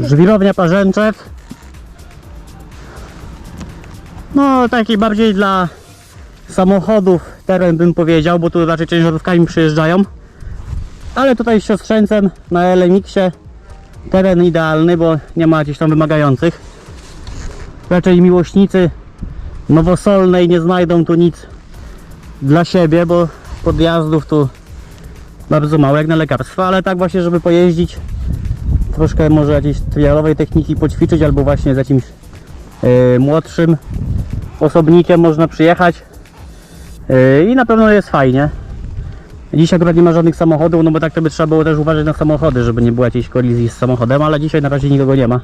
Żwirownia Parzęczew. No taki bardziej dla samochodów teren bym powiedział, bo tu raczej ciężarówkami przyjeżdżają. Ale tutaj z siostrzeńcem na LMX-ie teren idealny, bo nie ma jakichś tam wymagających. Raczej miłośnicy nowosolnej nie znajdą tu nic dla siebie, bo podjazdów tu bardzo mało jak na lekarstwa, ale tak właśnie, żeby pojeździć troszkę może jakiejś trialowej techniki poćwiczyć albo właśnie z jakimś e, młodszym osobnikiem można przyjechać e, i na pewno jest fajnie. Dziś akurat nie ma żadnych samochodów, no bo tak to by trzeba było też uważać na samochody, żeby nie było jakiejś kolizji z samochodem, ale dzisiaj na razie nikogo nie ma.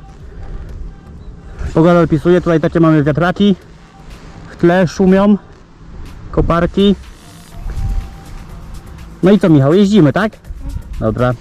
Pogoda opisuje, tutaj takie mamy wiatraki, w tle szumią, koparki. No i co Michał, jeździmy, tak? Dobra.